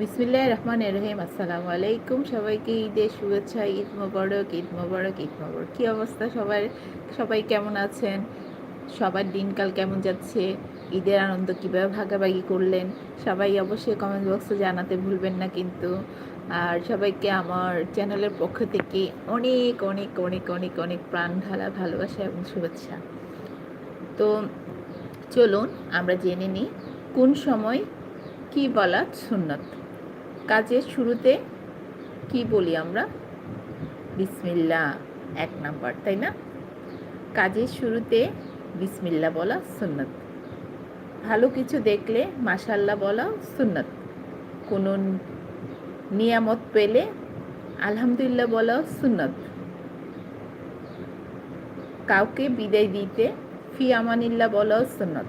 বিসমিল্লাহ রহমান রহিম আসসালামু আলাইকুম সবাইকে, ঈদের শুভেচ্ছা, ঈদ মোবারক ঈদ মোবারক ঈদ মোবারক। কী অবস্থা সবার? সবাই কেমন আছেন? সবার দিনকাল কেমন যাচ্ছে? ঈদের আনন্দ কীভাবে ভাগাভাগি করলেন? সবাই অবশ্যই কমেন্ট বক্সে জানাতে ভুলবেন না কিন্তু। আর সবাইকে আমার চ্যানেলের পক্ষ থেকে অনেক অনেক অনেক অনেক অনেক প্রাণ ঢালা ভালোবাসা এবং শুভেচ্ছা। তো চলুন আমরা জেনে নিই কোন সময় কি বলা সুন্নত। কাজের শুরুতে কি বলি আমরা? বিসমিল্লা এক নাম্বার, তাই না? কাজের শুরুতে বিসমিল্লা বলা সুন্নত। ভালো কিছু দেখলে মাশাল্লাহ বলা সুন্নত। কোনো নিয়ামত পেলে আলহামদুলিল্লাহ বলা সুন্নত। কাউকে বিদায় দিতে ফি আমানিল্লাহ বলাও সুন্নত।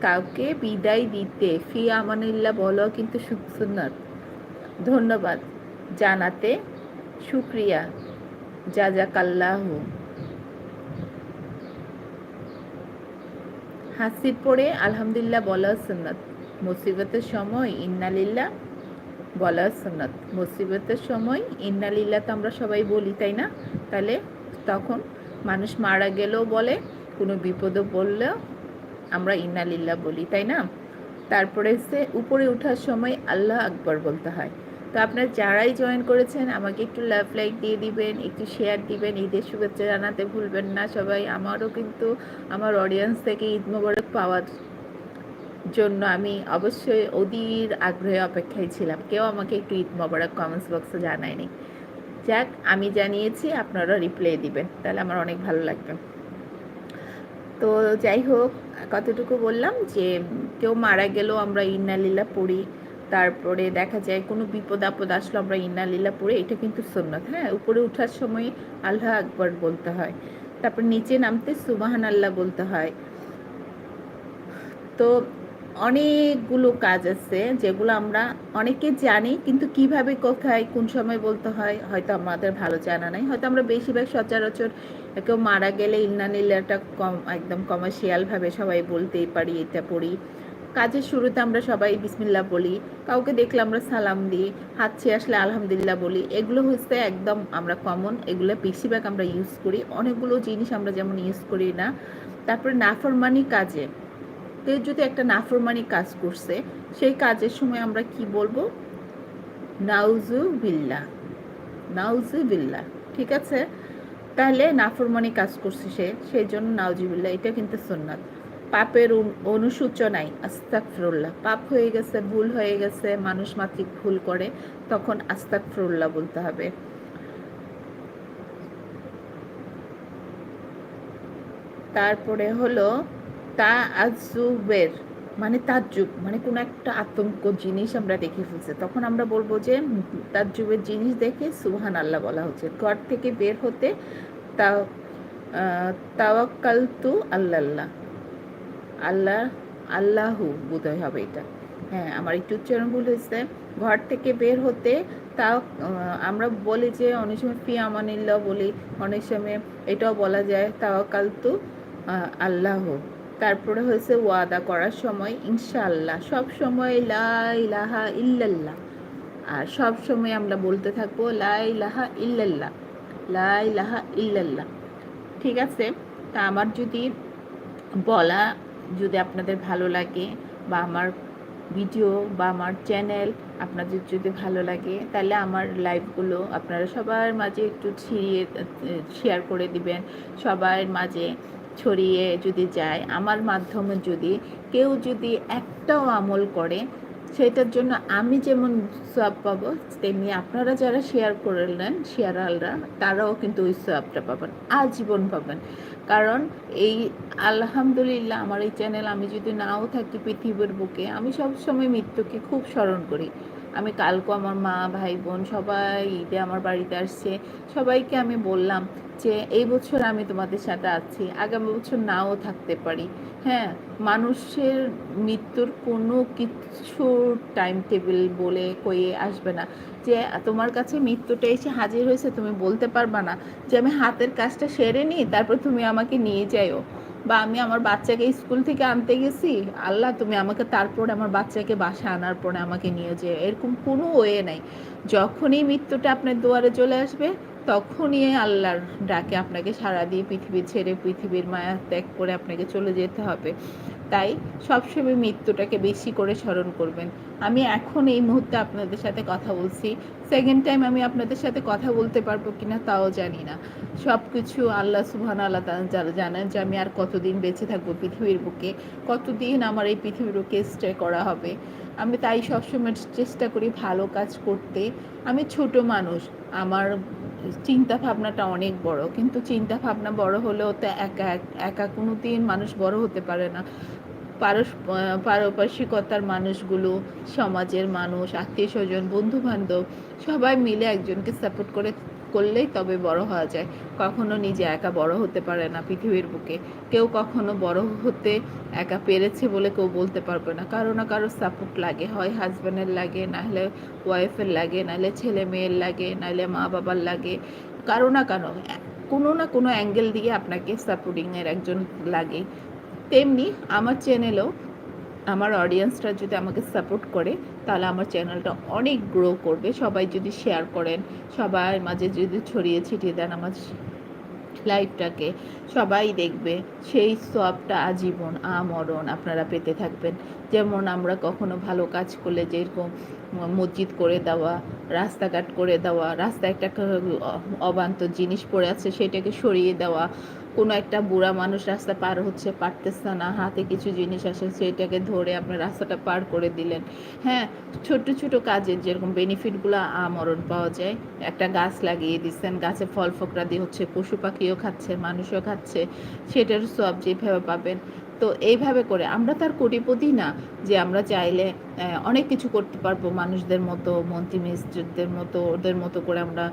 কাউকে বিদায় দিতে ফি আমানিল্লাহ বলাও কিন্তু সুন্নত। ধন্যবাদ জানাতে সুক্রিয়া যা শুক্রিয়া। জাজাকাল্লাহ হাসির পরে আলহামদুলিল্লাহ বলা সুন্নত। মুসিবতের সময় ইন্নালিল্লাহ বলা সুন্নত। মুসিবতের সময় ইন্নালিল্লাহ তো আমরা সবাই বলি, তাই না? তাহলে তখন মানুষ মারা গেলেও বলে, কোনো বিপদও পড়লেও আমরা ইন্নালিল্লাহ বলি, তাই না? তারপরে সে উপরে ওঠার সময় আল্লাহ আকবর বলতে হয়। তো আপনারা যারাই জয়েন করেছেন, আমাকে একটু লাভ লাইক দিয়ে দিবেন, একটু শেয়ার দিবেন, ঈদের শুভেচ্ছা জানাতে ভুলবেন না সবাই। আমারও কিন্তু, আমার অডিয়েন্স থেকে ঈদ মোবারক পাওয়ার জন্য আমি অবশ্যই অধীর আগ্রহে অপেক্ষায় ছিলাম। কেউ আমাকে একটু ঈদ মোবারক কমেন্টস বক্সে জানায়নি। যাক, আমি জানিয়েছি, আপনারা রিপ্লাই দিবেন। তাহলে আমার অনেক ভালো লাগবে। তো যাই হোক, কতটুকু বললাম যে, কেউ মারা গেলেও আমরা ইন্নালিল্লা পড়ি। তারপরে দেখা যায় কোনো বিপদ আপদ আসলো আমরা ইন্নালিল্লা পড়ি, এটা কিন্তু সুন্নত। হ্যাঁ উপরে ওঠার সময় আল্লাহ আকবর বলতে হয়। তারপর নিচে নামতে সুবাহান আল্লাহ বলতে হয়। তো অনেকগুলো কাজ আছে যেগুলো আমরা অনেকে জানি, কিন্তু কীভাবে, কোথায়, কোন সময় বলতে হয়, হয়তো আমাদের ভালো জানা নাই। হয়তো আমরা বেশিরভাগ সচরাচর কেউ মারা গেলে ইন্নানিল্লাটা কম, একদম কমার্শিয়ালভাবে সবাই বলতেই পারি, এটা পড়ি। কাজের শুরুতে আমরা সবাই বিসমিল্লা বলি, কাউকে দেখলে আমরা সালাম দিই, হাত ছেয়ে আসলে আলহামদুলিল্লাহ বলি, এগুলো হচ্ছে একদম আমরা কমন এগুলো বেশিরভাগ আমরা ইউজ করি, অনেকগুলো জিনিস আমরা যেমন ইউজ করি না। তারপরে নাফরমানি কাজে কেউ যদি একটা নাফরমানি কাজ করছে, সেই কাজের সময় আমরা কি বলব? নাউজু বিল্লা নাউজু বিল্লা ঠিক আছে? তাহলে নাফরমানি কাজ করছে সে, সেই জন্য নাউজিবিল্লা এটা কিন্তু সুন্নাত। পাপের অনুসূচনায় আস্তাক ফিরুল্লাহ পাপ হয়ে গেছে, ভুল হয়ে গেছে, মানুষ মাত্রিক ভুল করে, তখন আস্তাক ফিরুল্লাহ বলতে হবে। তারপরে হলো তা আজুবের মানে তাজ্জুব মানে কোনো একটা আতঙ্ক জিনিস আমরা দেখে ফেলছি। তখন আমরা বলব যে, তাজ্জুবের জিনিস দেখে সুহান আল্লাহ বলা হচ্ছে। ঘর থেকে বের হতে তা তাওয়াক্কালতু আল্লাহ আল্লাহ, আল্লাহু বোধহয় হবে এটা। হ্যাঁ আমার একটু উচ্চারণ ভুল হয়েছে। ঘর থেকে বের হতে তাও আমরা বলি যে অনেক সময় ফি আমানিল্লাহ বলি, অনেক সময় এটাও বলা যায়, তাওয়াক্কালতু আল্লাহ। তারপরে হয়েছে ওয়াদা করার সময়, ইনশাআল্লাহ, সব সময় লা ইলাহা ইল্লাল্লাহ। আর সব সময় আমরা বলতে থাকব, লা ইলাহা ইল্লাল্লাহ, লা ইলাহা ইল্লাল্লাহ। ঠিক আছে? তা আমার যদি বলা যদি আপনাদের ভালো লাগে বা আমার ভিডিও বা আমার চ্যানেল আপনাদের যদি ভালো লাগে, তাহলে আমার লাইভগুলো আপনারা সবার মাঝে একটু ছিঁড়িয়ে শেয়ার করে দিবেন। সবার মাঝে ছড়িয়ে যদি যায়, আমার মাধ্যমে যদি কেউ যদি একটাও আমল করে সেটার জন্য আমি যেমন সোয়াব পাবো, তেমনি আপনারা যারা শেয়ার করলেন শেয়ারালরা তারাও কিন্তু ওই সোয়াবটা পাবেন, আজীবন পাবেন। কারণ এই আলহামদুলিল্লাহ আমার এই চ্যানেল আমি যদি নাও থাকি পৃথিবীর বুকে, আমি সবসময় মৃত্যুকে খুব স্মরণ করি। আমি কালকে আমার মা, ভাই, বোন সবাই ঈদে আমার বাড়িতে আসছে। সবাইকে আমি বললাম যে, এই বছর আমি তোমাদের সাথে আছি, আগামী বছর নাও থাকতে পারি। হ্যাঁ মানুষের মৃত্যুর কোনো কিছু টাইম টেবিল বলে কয়ে আসবে না যে, তোমার কাছে মৃত্যুটা এসে হাজির হয়েছে, তুমি বলতে পারবা না যে, আমি হাতের কাজটা সেরে নিই, তারপর তুমি আমাকে নিয়ে যাইও। বা আমি আমার বাচ্চাকে স্কুল থেকে আনতে গেছি, আল্লাহ তুমি আমাকে তারপরে আমার বাচ্চাকে বাসা আনার পরে আমাকে নিয়ে যে এরকম কোনো ওয়ে নাই। যখনই মৃত্যুটা আপনার দুয়ারে চলে আসবে তখনই আল্লাহর ডাকে আপনাকে সারা দিয়ে পৃথিবী ছেড়ে পৃথিবীর মায়া ত্যাগ করে আপনাকে চলে যেতে হবে। তাই সবসময় মৃত্যুটাকে বেশি করে স্মরণ করবেন। আমি এখন এই মুহূর্তে আপনাদের সাথে কথা বলছি। সেকেন্ড টাইম আমি আপনাদের সাথে কথা বলতে পারব কিনা তাও জানি না। সব কিছু আল্লাহ সুহান আল্লাহ যারা জানেন যে আমি আর কতদিন বেঁচে থাকব পৃথিবীর বুকে? কতদিন আমার এই পৃথিবীর বুকে স্টে করা হবে? আমি তাই সবসময় চেষ্টা করি ভালো কাজ করতে। আমি ছোট মানুষ। আমার চিন্তা ভাবনাটা অনেক বড়। কিন্তু চিন্তা ভাবনা বড় হলেও তো একা একা কোনো দিন মানুষ বড় হতে পারে না। পারস পারপার্শ্বিকতার মানুষগুলো, সমাজের মানুষ আত্মীয় স্বজন বন্ধু বান্ধব সবাই মিলে একজনকে সাপোর্ট করে করলেই তবে বড় হওয়া যায়। কখনো নিজে একা বড় হতে পারে না পৃথিবীর বুকে। কেউ কখনো বড় হতে একা পেরেছে বলে কেউ বলতে পারবে না। কারও না কারও সাপোর্ট লাগে। হয় হাজব্যান্ডের লাগে নাহলে ওয়াইফের লাগে নাহলে ছেলে মেয়ের লাগে নাহলে মা বাবার লাগে। কারও না কারও। কোনো না কোনো অ্যাঙ্গেল দিয়ে আপনাকে সাপোর্টিংয়ের একজন লাগে। তেমনি আমার চ্যানেলেও আমার অডিয়েন্সরা যদি আমাকে সাপোর্ট করে তাহলে আমার চ্যানেলটা অনেক গ্রো করবে। সবাই যদি শেয়ার করেন সবাই মাঝে যদি ছড়িয়ে ছিটিয়ে দেন আমার লাইফটাকে সবাই দেখবে সেই সবটা আজীবন আমরণ আপনারা পেতে থাকবেন। যেমন আমরা কখনো ভালো কাজ করলে যেরকম মসজিদ করে দেওয়া, রাস্তাঘাট করে দেওয়া, রাস্তায় একটা অবান্তর জিনিস পড়ে আছে সেটাকে সরিয়ে দেওয়া কোনো একটা বুড়া মানুষ রাস্তা পার হচ্ছে, পারতেছে না, হাতে কিছু জিনিস আসে সেটাকে ধরে আপনি রাস্তাটা পার করে দিলেন। হ্যাঁ ছোট ছোট কাজের যেরকম বেনিফিটগুলো আমরণ পাওয়া যায়, একটা গাছ লাগিয়ে দিচ্ছেন গাছে ফল ফকরা দিয়ে হচ্ছে পশু পাখিও খাচ্ছে, মানুষও খাচ্ছে, সেটার সব যেভাবে পাবেন। তো এইভাবে করে। আমরা তার কোটিপতি না যে আমরা চাইলে অনেক কিছু করতে পারব মানুষদের মতো, মন্ত্রী, মিনিস্টারদের মতো, ওদের মতো করে আমরা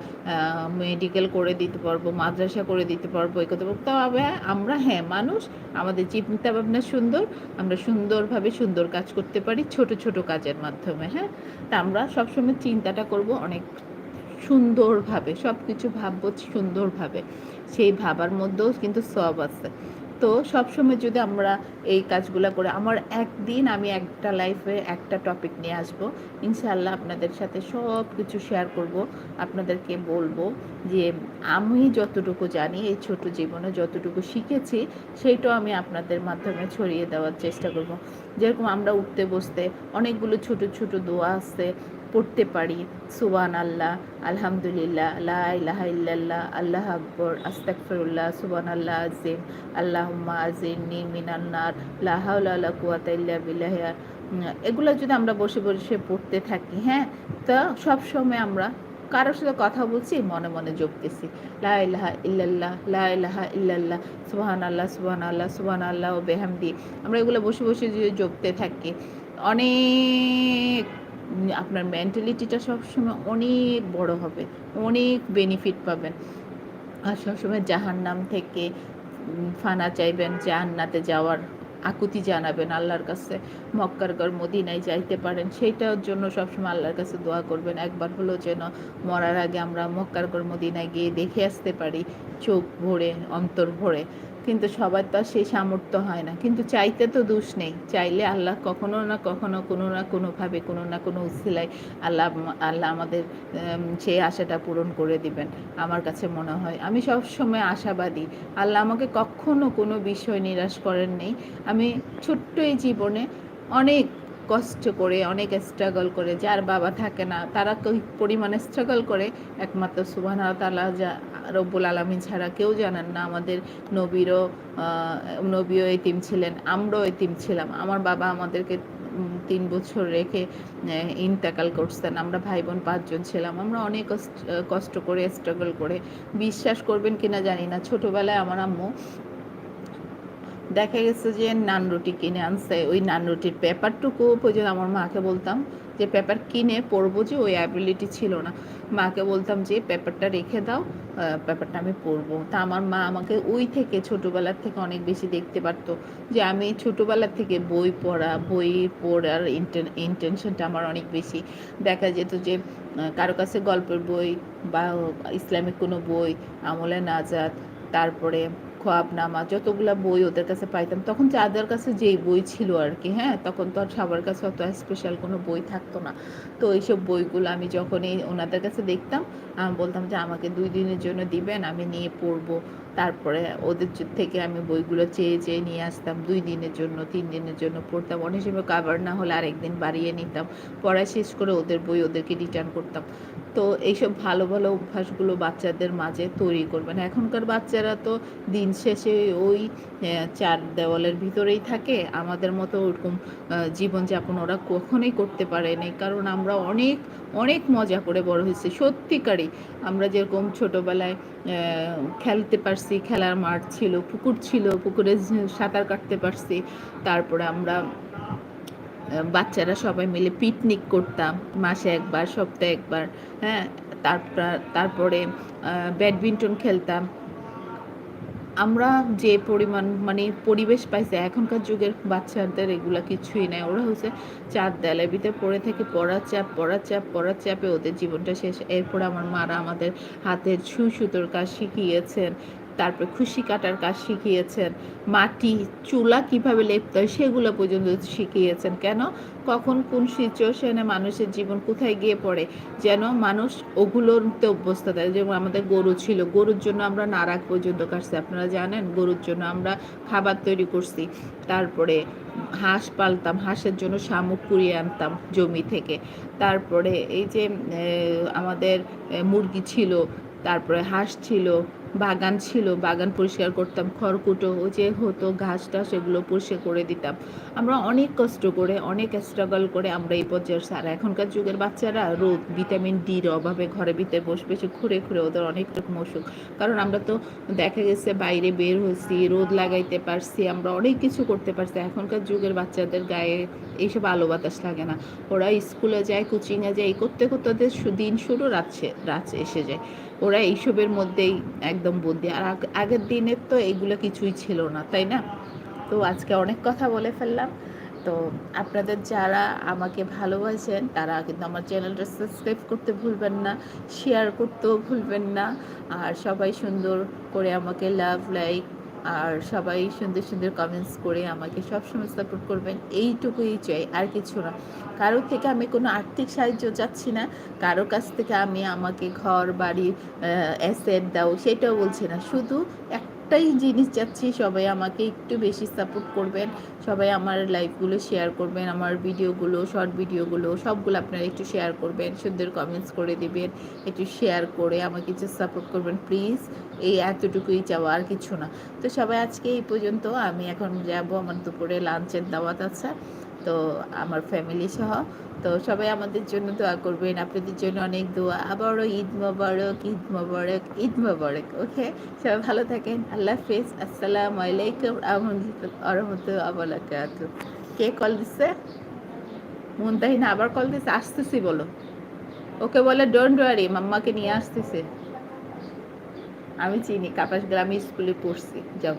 মেডিকেল করে দিতে পারব, মাদ্রাসা করে দিতে পারব, এ করতে পারব। তবে আমরা হ্যাঁ মানুষ, আমাদের চিন্তা ভাবনা সুন্দর, আমরা সুন্দরভাবে সুন্দর কাজ করতে পারি ছোট ছোট কাজের মাধ্যমে হ্যাঁ? তা আমরা সবসময় চিন্তাটা করব অনেক সুন্দরভাবে সব কিছু ভাববো সুন্দরভাবে। সেই ভাবার মধ্যেও কিন্তু সব আছে। তো সবসময় যদি আমরা এই কাজগুলো করে, আমার একদিন আমি একটা লাইফে একটা টপিক নিয়ে আসব। ইনশাল্লাহ আপনাদের সাথে সব কিছু শেয়ার করব, আপনাদেরকে বলব যে আমি যতটুকু জানি, এই ছোট জীবনে যতটুকু শিখেছি, সেইটাও আমি আপনাদের মাধ্যমে ছড়িয়ে দেওয়ার চেষ্টা করব। যেরকম আমরা উঠতে বসতে অনেকগুলো ছোট ছোট দোয়া আছে, পড়তে পারি। সুবান আল্লাহ আলহামদুলিল্লাহ আল্লাহ ইল্লাল্লাহ, আল্লাহ আকবর আস্তাকফিরুল্লাহ সুবান আল্লাহ আজিম আল্লাহ আজিনী মিনান্নার লাহাউল্লাহ কুয়াত ইল্লা বিল্লাহ। এগুলো যদি আমরা বসে বসে পড়তে থাকি হ্যাঁ? তা সবসময় আমরা কারোর সাথে কথা বলছি, মনে মনে জপতেছি। লা ইলাহা ইল্লাল্লাহ, লা ইলাহা ইল্লাল্লাহ সুবহান আল্লাহ সুবহান আল্লাহ সুবহান আল্লাহ ও বেহামদি। আমরা এগুলো বসে বসে যদি জপতে থাকি। অনেক আপনার মেন্টালিটিটা সবসময় অনেক বড় হবে, অনেক বেনিফিট পাবেন। আর সবসময় জাহান নাম থেকে ফানা চাইবেন জাহান্নাতে যাওয়ার। আকুতি জানাবেন আল্লাহর কাছে, মক্কার গর মদিনায় যাইতে পারেন। সেইটার জন্য সবসময় আল্লাহর কাছে দোয়া করবেন। একবার হলো যেন মরার আগে আমরা মক্কার গর মদিনায় গিয়ে দেখে আসতে পারি, চোখ ভরে, অন্তর ভরে। কিন্তু সবার তো আর সেই সামর্থ্য হয় না। কিন্তু চাইতে তো দোষ নেই। চাইলে আল্লাহ কখনো না কখনো কোনো না কোনোভাবে, কোনো না কোনো উসিলায় আল্লাহ আল্লাহ আমাদের সেই আশাটা পূরণ করে দিবেন, আমার কাছে মনে হয়। আমি সব সময় আশাবাদী। আল্লাহ আমাকে কখনো কোনো বিষয় নিরাশ করেন নেই। আমি ছোট্ট এই জীবনে অনেক কষ্ট করে, অনেক স্ট্রাগল করে, যার বাবা থাকে না, তারা পরিমাণে স্ট্রাগল করে, একমাত্র সুবাহ তালা যা রব্বুল আলমী ছাড়া কেউ জানেন না, আমাদের নবীরও নবীও এতিম ছিলেন, আমরাও এতিম ছিলাম, আমার বাবা আমাদেরকে তিন বছর রেখে ইন্তেকাল করছেন, আমরা ভাই বোন পাঁচজন ছিলাম, আমরা অনেক কষ্ট করে স্ট্রাগল করে, বিশ্বাস করবেন কিনা জানি না, ছোটোবেলায় আমার আম্মু দেখা গেছে যে নান রুটি কিনে আনছে। ওই নান রুটির পেপারটুকু পর্যন্ত আমার মাকে বলতাম যে পেপার কিনে পড়ব যে ওই অ্যাবিলিটি ছিল না। মাকে বলতাম যে পেপারটা রেখে দাও পেপারটা আমি পড়ব তা আমার মা আমাকে ওই থেকে ছোটোবেলার থেকে অনেক বেশি দেখতে পারতো যে আমি ছোটোবেলার থেকে বই পড়া, বই পড়ার ইন্টেনশনটা আমার অনেক বেশি। দেখা যেত যে কারও কাছে গল্পের বই বা ইসলামিক কোনো বই, আমলে নাজাত, তারপরে খোয়াব নামা যতগুলা বই ওদের কাছে পাইতাম, তখন যাদের কাছে যেই বই ছিল আর কি হ্যাঁ তখন তো আর সবার কাছে অত স্পেশাল কোনো বই থাকতো না। তো এইসব বইগুলো আমি যখনই ওনাদের কাছে দেখতাম, আমি বলতাম যে, আমাকে দুই দিনের জন্য দিবেন, আমি নিয়ে পড়ব। তারপরে ওদের থেকে আমি বইগুলো চেয়ে চেয়ে নিয়ে আসতাম, দুই দিনের জন্য, তিন দিনের জন্য পড়তাম। অনেক সময় কাভার না হলে আরেকদিন বাড়িয়ে নিতাম। পড়া শেষ করে ওদের বই ওদেরকে রিটার্ন করতাম। তো এইসব ভালো ভালো অভ্যাসগুলো বাচ্চাদের মাঝে তৈরি করবেন এখনকার বাচ্চারা তো দিন শেষে ওই চার দেওয়ালের ভিতরেই থাকে। আমাদের মতো ওরকম জীবনযাপন ওরা কখনোই করতে পারেনি কারণ আমরা অনেক অনেক মজা করে বড় হয়েছি। সত্যিকারই আমরা যেরকম ছোটোবেলায় খেলতে পারছি, খেলার মাঠ ছিল, পুকুর ছিল, পুকুরে সাঁতার কাটতে পারছি। তারপরে আমরা বাচ্চারা সবাই মিলে পিকনিক করতাম, মাসে একবার, সপ্তাহে একবার হ্যাঁ? তারপর ব্যাডমিন্টন খেলতাম। আমরা যে পরিমাণ মানে পরিবেশ পাইছে, এখনকার যুগের বাচ্চাদের এগুলা কিছুই নাই। ওরা হচ্ছে চার দেয়ালের ভিতরে পড়ে থেকে, পড়ার চাপ পড়ার চাপ, পড়ার চাপে ওদের জীবনটা শেষ। এরপর আমার মারা আমাদের হাতের ছু সুতোর কাজ শিখিয়েছেন। তারপরে খুশি কাটার কাজ শিখিয়েছেন। মাটি, চুলা কীভাবে লেপতে হয় সেগুলো পর্যন্ত শিখিয়েছেন। কেন? কখন কোন সিচুয়েশনে মানুষের জীবন কোথায় গিয়ে পড়ে? যেন মানুষ ওগুলোতে অভ্যস্ত থাকে। যেমন আমাদের গরু ছিল, গরুর জন্য আমরা নারাক পর্যন্ত কাটছি। আপনারা জানেন, গরুর জন্য আমরা খাবার তৈরি করছি। তারপরে হাঁস পালতাম, হাঁসের জন্য শামুক কুড়িয়ে আনতাম জমি থেকে। তারপরে এই যে আমাদের মুরগি ছিল, তারপরে হাঁস ছিল বাগান ছিল, বাগান পরিষ্কার করতাম, খড়কুটো যে হতো ঘাসটা, সেগুলো পরিষ্কার করে দিতাম। আমরা অনেক কষ্ট করে, অনেক স্ট্রাগল করে আমরা এই পর্যায়ে। আর এখনকার যুগের বাচ্চারা রোদ ভিটামিন ডির অভাবে ঘরে ভিতরে বসে বসে ঘুরে ঘুরে ওদের অনেক রকম অসুখ। কারণ আমরা তো দেখা গেছে বাইরে বের হয়েছি, রোদ লাগাইতে পারছি, আমরা অনেক কিছু করতে পারছি। এখনকার যুগের বাচ্চাদের গায়ে এইসব আলো বাতাস লাগে না। ওরা স্কুলে যায়, কোচিংয়ে যায়, এই করতে করতে ওদের দিন শুরু, রাত রাত এসে যায়। ওরা এইসবের মধ্যেই একদম বন্দি। আর আগ- আগের দিনের তো এইগুলো কিছুই ছিল না, তাই না? তো আজকে অনেক কথা বলে ফেললাম। তো আপনাদের যারা আমাকে ভালোবাসেন, তারা কিন্তু আমার চ্যানেলটা সাবস্ক্রাইব করতে ভুলবেন না শেয়ার করতেও ভুলবেন না। আর সবাই সুন্দর করে আমাকে লাভ লাইক আর সবাই সুন্দর সুন্দর কমেন্টস করে আমাকে সবসময় সাপোর্ট করবেন। এইটুকুই চাই, আর কিছু না। কারও থেকে আমি কোনো আর্থিক সাহায্য চাচ্ছি না। কারও কাছ থেকে আমি আমাকে ঘর, বাড়ি অ্যাসেট দাও, সেটাও বলছি না। শুধু একটাই জিনিস চাচ্ছি, সবাই আমাকে একটু বেশি সাপোর্ট করবেন, সবাই আমার লাইভগুলো শেয়ার করবেন, আমার ভিডিওগুলো শর্ট ভিডিওগুলো সবগুলো আপনারা একটু শেয়ার করবেন, সুন্দর কমেন্টস করে দেবেন, একটু শেয়ার করে আমাকে একটু সাপোর্ট করবেন প্লিজ এই এতটুকুই চাওয়া, আর কিছু না। তো সবাই আজকে এই পর্যন্ত, আমি এখন যাব আমার দুপুরে লাঞ্চের দাওয়াত আছে। তো আমার ফ্যামিলি সহ। তো সবাই আমাদের জন্য দোয়া করবেন, আপনাদের জন্য অনেক দোয়া। আবারও ঈদ মোবারক ঈদ মোবারক ঈদ মোবারক, ওকে? সবাই ভালো থাকেন। আল্লাহ হাফিজ। আসসালামু আলাইকুম আরহামতুল্লাহ বারাকাতু কে কল দিচ্ছে মুনতাহিনা আবার কল দিচ্ছে আসতেছি বলো। ওকে বলে ডোন্ট ওয়ারি মাম্মাকে নিয়ে আসতেছে। আমি চিনি কাপাস গ্রামে স্কুলে পড়ছি, যাও।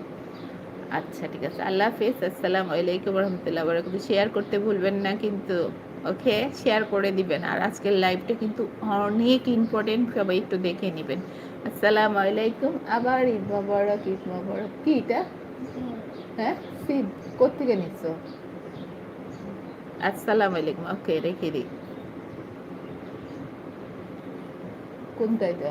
আচ্ছা ঠিক আছে। আল্লাহ হাফিজ, আসসালামু আলাইকুম রহমতুল্লাহ বারাকাতু শেয়ার করতে ভুলবেন না কিন্তু, ওকে? শেয়ার করে দিবেন। আর আজকের লাইভটা কিন্তু অনেক ইম্পর্টেন্ট সবাই একটু দেখে নেবেন। আসসালামু আলাইকুম। আবার ঈদ মোবারক ঈদ মোবারক। কি এটা? হ্যাঁ? সিদ কোথেকে নিচ্ছ আসসালামু আলাইকুম। ওকে রেখে দিই। কোনটা এটা?